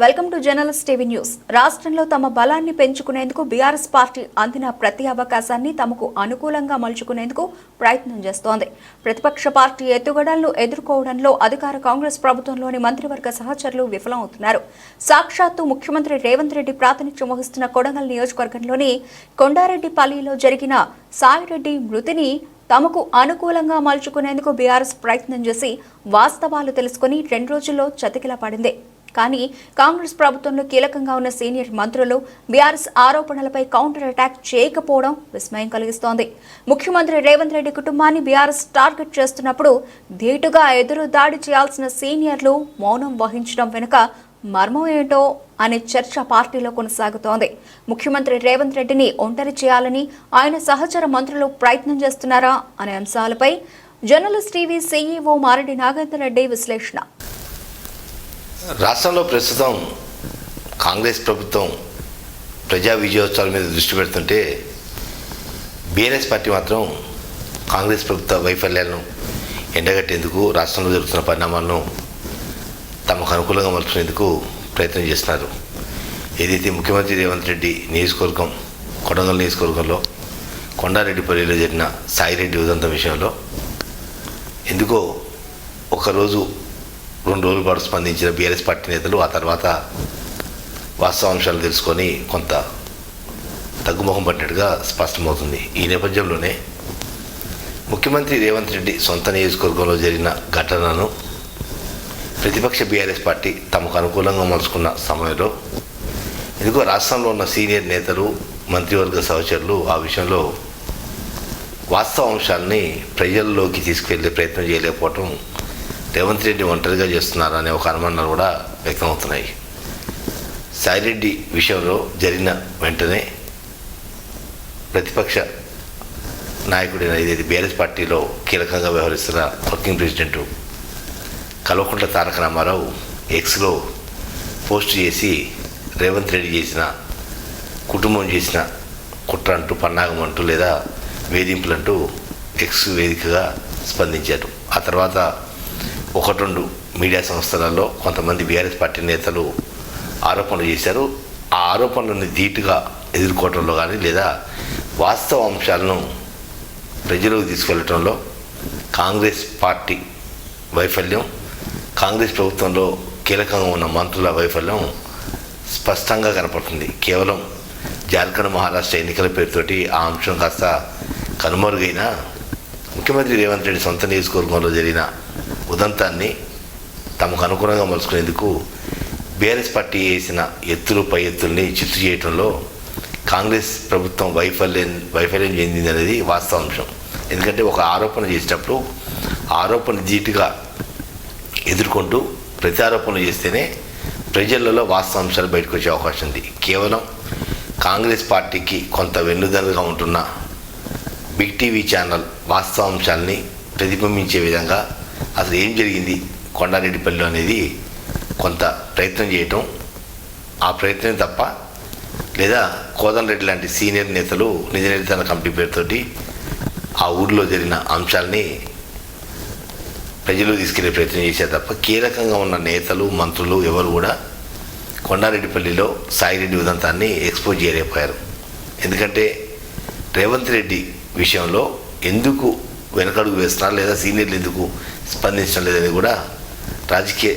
Welcome to journalist TV news. రాష్ట్రంలో తమ బలాన్ని పెంచుకునేందుకు బీఆర్ఎస్ పార్టీ అందిన ప్రతి అవకాశాన్ని తమకు అనుకూలంగా మలుచుకునేందుకు ప్రయత్నం చేస్తోంది. ప్రతిపక్ష పార్టీ ఎత్తుగడలను ఎదుర్కోవడంలో అధికార కాంగ్రెస్ ప్రభుత్వంలోని మంత్రివర్గ సహచరులు విఫలమవుతున్నారు. సాక్షాత్తు ముఖ్యమంత్రి రేవంత్ రెడ్డి ప్రాతినిధ్యం వహిస్తున్న కొడంగల్ నియోజకవర్గంలోని కొండారెడ్డిపల్లిలో జరిగిన సాయిరెడ్డి మృతిని తమకు అనుకూలంగా మలుచుకునేందుకు బీఆర్ఎస్ ప్రయత్నం చేసి వాస్తవాలు తెలుసుకుని రెండు రోజుల్లో చతికిల పడింది కానీ కాంగ్రెస్ ప్రభుత్వంలో కీలకంగా ఉన్న సీనియర్ మంత్రులు బీఆర్ఎస్ ఆరోపణలపై కౌంటర్ అటాక్ చేయకపోవడం విస్మయం కలిగిస్తోంది. ముఖ్యమంత్రి రేవంత్ రెడ్డి కుటుంబాన్ని బీఆర్ఎస్ టార్గెట్ చేస్తున్నప్పుడు ధీటుగా ఎదురు దాడి చేయాల్సిన సీనియర్లు మౌనం వహించడం వెనుక మర్మం ఏంటో అనే చర్చ పార్టీలో కొనసాగుతోంది. ముఖ్యమంత్రి రేవంత్ రెడ్డిని ఒంటరి చేయాలని ఆయన సహచర మంత్రులు ప్రయత్నం చేస్తున్నారా అనే అంశాలపై journalist TV CEO Mareddy Nagender Reddy విశ్లేషణ. రాష్ట్రంలో ప్రస్తుతం కాంగ్రెస్ ప్రభుత్వం ప్రజా విజయోత్సవాల మీద దృష్టి పెడుతుంటే బీఆర్ఎస్ పార్టీ మాత్రం కాంగ్రెస్ ప్రభుత్వ వైఫల్యాలను ఎండగట్టేందుకు రాష్ట్రంలో జరుగుతున్న పరిణామాలను తమకు అనుకూలంగా మలుచుకునేందుకు ప్రయత్నం చేస్తున్నారు. ఏదైతే ముఖ్యమంత్రి రేవంత్ రెడ్డి నియోజకవర్గం కొడంగల్ నియోజకవర్గంలో కొండారెడ్డిపల్లిలో జరిగిన సాయిరెడ్డి ఉదంతం విషయంలో ఎందుకో ఒకరోజు రెండు రోజుల పాటు స్పందించిన బీఆర్ఎస్ పార్టీ నేతలు ఆ తర్వాత వాస్తవాంశాలు తెలుసుకొని కొంత తగ్గుముఖం పట్టినట్టుగా స్పష్టమవుతుంది. ఈ నేపథ్యంలోనే ముఖ్యమంత్రి రేవంత్ రెడ్డి సొంత నియోజకవర్గంలో జరిగిన ఘటనను ప్రతిపక్ష బీఆర్ఎస్ పార్టీ తమకు అనుకూలంగా మలుచుకున్న సమయంలో ఎందుకో రాష్ట్రంలో ఉన్న సీనియర్ నేతలు మంత్రివర్గ సహచరులు ఆ విషయంలో వాస్తవ అంశాలని ప్రజల్లోకి తీసుకెళ్ళే ప్రయత్నం చేయలేకపోవటం రేవంత్ రెడ్డి ఒంటరిగా చేస్తున్నారనే ఒక అనుమానాలు కూడా వ్యక్తమవుతున్నాయి. సాయిరెడ్డి విషయంలో జరిగిన వెంటనే ప్రతిపక్ష నాయకుడైన ఇదేది బీఆర్ఎస్ పార్టీలో కీలకంగా వ్యవహరిస్తున్న వర్కింగ్ ప్రెసిడెంట్ కల్వకుంట్ల తారక రామారావు ఎక్స్లో పోస్ట్ చేసి రేవంత్ రెడ్డి చేసిన కుటుంబం చేసిన కుట్ర అంటూ పన్నాగం అంటూ లేదా వేధింపులంటూ ఎక్స్ వేదికగా స్పందించారు. ఆ తర్వాత ఒకటి రెండు మీడియా సంస్థలలో కొంతమంది బీఆర్ఎస్ పార్టీ నేతలు ఆరోపణలు చేశారు. ఆ ఆరోపణలను ధీటుగా ఎదుర్కోవటంలో కానీ లేదా వాస్తవ అంశాలను ప్రజలకు తీసుకెళ్ళటంలో కాంగ్రెస్ పార్టీ వైఫల్యం కాంగ్రెస్ ప్రభుత్వంలో కీలకంగా ఉన్న మంత్రుల వైఫల్యం స్పష్టంగా కనపడుతుంది. కేవలం జార్ఖండ్ మహారాష్ట్ర ఎన్నికల పేరుతోటి ఆ అంశం కాస్త కనుమరుగైన ముఖ్యమంత్రి రేవంత్ రెడ్డి సొంత నియోజకవర్గంలో జరిగిన ఉదంతాన్ని తమకు అనుగుణంగా మలుచుకునేందుకు బీఆర్ఎస్ పార్టీ వేసిన ఎత్తులు పై ఎత్తుల్ని చిత్తు చేయడంలో కాంగ్రెస్ ప్రభుత్వం వైఫల్యం వైఫల్యం చెందింది అనేది వాస్తవాంశం ఎందుకంటే ఒక ఆరోపణ చేసేటప్పుడు ఆరోపణ ధీటుగా ఎదుర్కొంటూ ప్రత్యారోపణలు చేస్తేనే ప్రజలలో వాస్తవాంశాలు బయటకు వచ్చే అవకాశం ఉంది. కేవలం కాంగ్రెస్ పార్టీకి కొంత వెన్నుదలుగా ఉంటున్న బిగ్ టీవీ ఛానల్ వాస్తవాంశాలని ప్రతిబింబించే విధంగా అసలు ఏం జరిగింది? కొండారెడ్డిపల్లి అనేది కొంత ప్రయత్నం చేయటం ఆ ప్రయత్నం తప్ప లేదా కోదండరెడ్డి లాంటి సీనియర్ నేతలు నిజ నిర్ధారణ కమిటీ పేరుతోటి ఆ ఊర్లో జరిగిన అంశాలని ప్రజలు తీసుకెళ్ళే ప్రయత్నం చేశారు తప్ప కీలకంగా ఉన్న నేతలు మంత్రులు ఎవరు కూడా కొండారెడ్డిపల్లిలో సాయిరెడ్డి ఉదంతాన్ని ఎక్స్పోజ్ చేయలేకపోయారు. ఎందుకంటే రేవంత్ రెడ్డి విషయంలో ఎందుకు వెనకడుగు వేస్తున్నారు లేదా సీనియర్లు ఎందుకు స్పందించడం లేదని కూడా రాజకీయ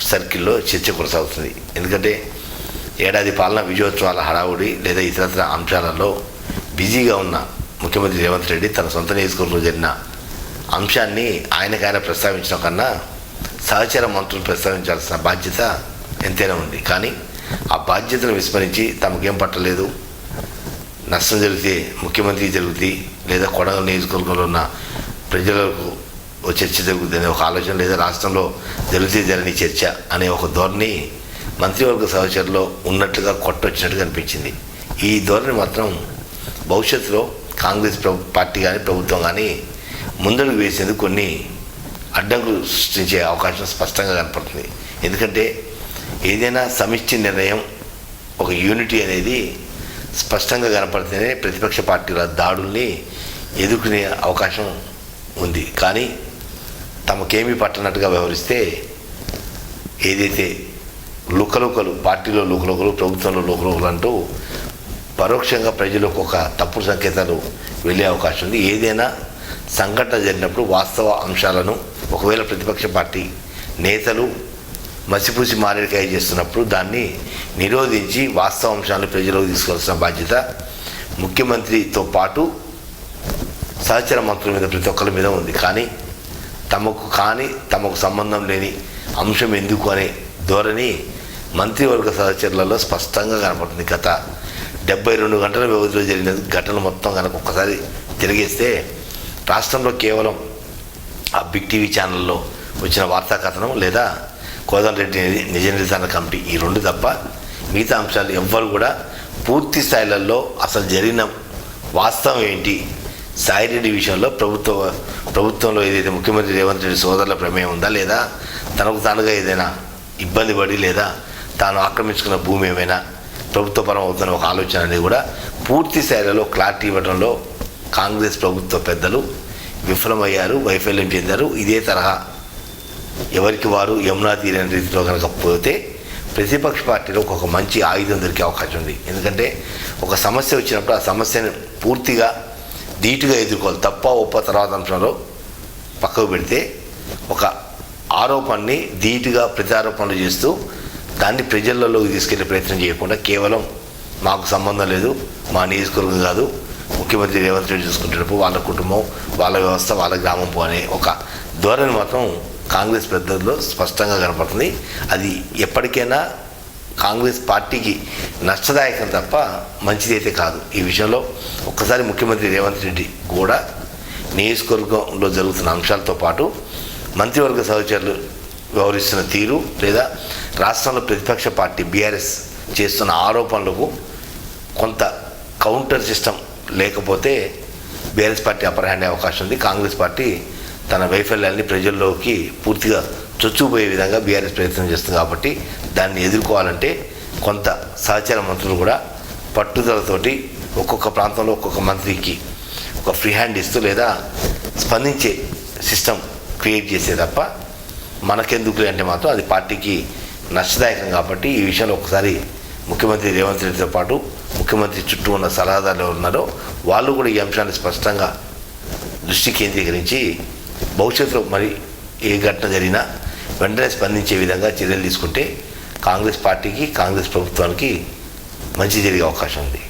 సర్కిల్లో చర్చ కొనసాగుతుంది. ఎందుకంటే ఏడాది పాలన విజయోత్సవాల హడావుడి లేదా ఇతరత్ర అంశాలలో బిజీగా ఉన్న ముఖ్యమంత్రి రేవంత్ రెడ్డి తన సొంత నియోజకవర్గంలో జరిగిన అంశాన్ని ఆయనకాయన ప్రస్తావించడం కన్నా సహచర మంత్రులు ప్రస్తావించాల్సిన బాధ్యత ఎంతైనా ఉంది. కానీ ఆ బాధ్యతను విస్మరించి తమకేం పట్టలేదు. నష్టం జరిగితే ముఖ్యమంత్రికి జరుగుతుంది లేదా కొడంగల్ నియోజకవర్గంలో ఉన్న ప్రజలకు ఓ చర్చ జరుగుతుంది అనే ఒక ఆలోచన లేదా రాష్ట్రంలో జరిగితే జరగని చర్చ అనే ఒక ధోరణి మంత్రివర్గ సహచరులో ఉన్నట్లుగా కొట్టొచ్చినట్టుగా అనిపించింది ఈ ధోరణి మాత్రం భవిష్యత్తులో కాంగ్రెస్ ప్రభు పార్టీ కానీ ప్రభుత్వం కానీ ముందడుగు వేసేందుకు కొన్ని అడ్డంకులు సృష్టించే అవకాశం స్పష్టంగా కనపడుతుంది. ఎందుకంటే ఏదైనా సమిష్టి నిర్ణయం ఒక యూనిటీ అనేది స్పష్టంగా కనపడితేనే ప్రతిపక్ష పార్టీల దాడుల్ని ఎదుర్కొనే అవకాశం ఉంది. కానీ తమకేమీ పట్టనట్టుగా వ్యవహరిస్తే ఏదైతే లుకలుకలు పార్టీలో లుకలుకలు ప్రభుత్వంలో లుకలుకలు అంటూ పరోక్షంగా ప్రజలకు ఒక తప్పుడు సంకేతాలు వెళ్ళే అవకాశం ఉంది. ఏదైనా సంఘటన జరిగినప్పుడు వాస్తవ అంశాలను ఒకవేళ ప్రతిపక్ష పార్టీ నేతలు మసిపూసి మారేడికాయ చేస్తున్నప్పుడు దాన్ని నిరోధించి వాస్తవ అంశాలను ప్రజలకు తీసుకోవాల్సిన బాధ్యత ముఖ్యమంత్రితో పాటు సహచర మంత్రుల మీద ప్రతి ఒక్కరి మీద ఉంది. కానీ తమకు కానీ తమకు సంబంధం లేని అంశం ఎందుకు అనే ధోరణి మంత్రివర్గ సహచరులలో స్పష్టంగా కనపడుతుంది. గత డెబ్బై రెండు గంటల వ్యవధిలో జరిగిన ఘటన మొత్తం కనుక ఒక్కసారి తిరిగేస్తే రాష్ట్రంలో కేవలం ఆ బిగ్ టీవీ ఛానల్లో వచ్చిన వార్తా కథనం లేదా కోదండరెడ్డి నిజ నిర్ధారణ కమిటీ ఈ రెండు తప్ప మిగతా అంశాలు ఎవ్వరు కూడా పూర్తి స్థాయిలలో అసలు జరిగిన వాస్తవం ఏంటి? సాయిరెడ్డి విషయంలో ప్రభుత్వ ప్రభుత్వంలో ఏదైతే ముఖ్యమంత్రి రేవంత్ రెడ్డి సోదరుల ప్రమేయం ఉందా లేదా? తనకు తానుగా ఏదైనా ఇబ్బంది పడి లేదా తాను ఆక్రమించుకున్న భూమి ఏమైనా ప్రభుత్వ పరం అవుతున్న ఒక ఆలోచన అనేది కూడా పూర్తి స్థాయిలో క్లారిటీ ఇవ్వడంలో కాంగ్రెస్ ప్రభుత్వ పెద్దలు విఫలమయ్యారు వైఫల్యం చెందారు. ఇదే తరహా ఎవరికి వారు యమునా తీరని రీతిలో కనుక పోతే ప్రతిపక్ష పార్టీలో ఒక మంచి ఆయుధం దొరికే అవకాశం ఉంది. ఎందుకంటే ఒక సమస్య వచ్చినప్పుడు ఆ సమస్యను పూర్తిగా ధీటుగా ఎదుర్కోవాలి. తప్ప ఒప్ప తర్వాత అంశంలో పక్కకు పెడితే ఒక ఆరోపణని ధీటుగా ప్రత్యారోపణలు చేస్తూ దాన్ని ప్రజలలోకి తీసుకెళ్ళే ప్రయత్నం చేయకుండా కేవలం మాకు సంబంధం లేదు మా నియోజకవర్గం కాదు ముఖ్యమంత్రి రేవంత్ రెడ్డి చూసుకుంటున్నప్పుడు వాళ్ళ కుటుంబం వాళ్ళ వ్యవస్థ వాళ్ళ గ్రామం అనే ఒక ధోరణి మాత్రం కాంగ్రెస్ పెద్దల్లో స్పష్టంగా కనపడుతుంది. అది ఎప్పటికైనా కాంగ్రెస్ పార్టీకి నష్టదాయకం తప్ప మంచిదైతే కాదు. ఈ విషయంలో ఒక్కసారి ముఖ్యమంత్రి రేవంత్ రెడ్డి కూడా నియోజకవర్గంలో జరుగుతున్న అంశాలతో పాటు మంత్రివర్గ సహచరులు వ్యవహరిస్తున్న తీరు లేదా రాష్ట్రంలో ప్రతిపక్ష పార్టీ బీఆర్ఎస్ చేస్తున్న ఆరోపణలకు కొంత కౌంటర్ సిస్టమ్ లేకపోతే బీఆర్ఎస్ పార్టీ అప్పర్ హ్యాండ్ అవకాశం ఉంది. కాంగ్రెస్ పార్టీ తన వైఫల్యాన్ని ప్రజల్లోకి పూర్తిగా చొచ్చుకుపోయే విధంగా బీఆర్ఎస్ ప్రయత్నం చేస్తుంది కాబట్టి దాన్ని ఎదుర్కోవాలంటే కొంత సహచర మంత్రులు కూడా పట్టుదలతోటి ఒక్కొక్క ప్రాంతంలో ఒక్కొక్క మంత్రికి ఒక ఫ్రీ హ్యాండ్ ఇస్తూ లేదా స్పందించే సిస్టమ్ క్రియేట్ చేసే తప్ప మనకెందుకులే అంటే మాత్రం అది పార్టీకి నష్టదాయకం కాబట్టి ఈ విషయంలో ఒకసారి ముఖ్యమంత్రి రేవంత్ రెడ్డితో పాటు ముఖ్యమంత్రి చుట్టూ ఉన్న సలహాదారులు ఉన్నారో వాళ్ళు కూడా ఈ అంశాన్ని స్పష్టంగా దృష్టి కేంద్రీకరించి భవిష్యత్తులో మరి ఏ ఘటన జరిగినా వెంటనే స్పందించే విధంగా చర్యలు తీసుకుంటే కాంగ్రెస్ పార్టీకి కాంగ్రెస్ ప్రభుత్వానికి మంచి జరిగే అవకాశం ఉంది.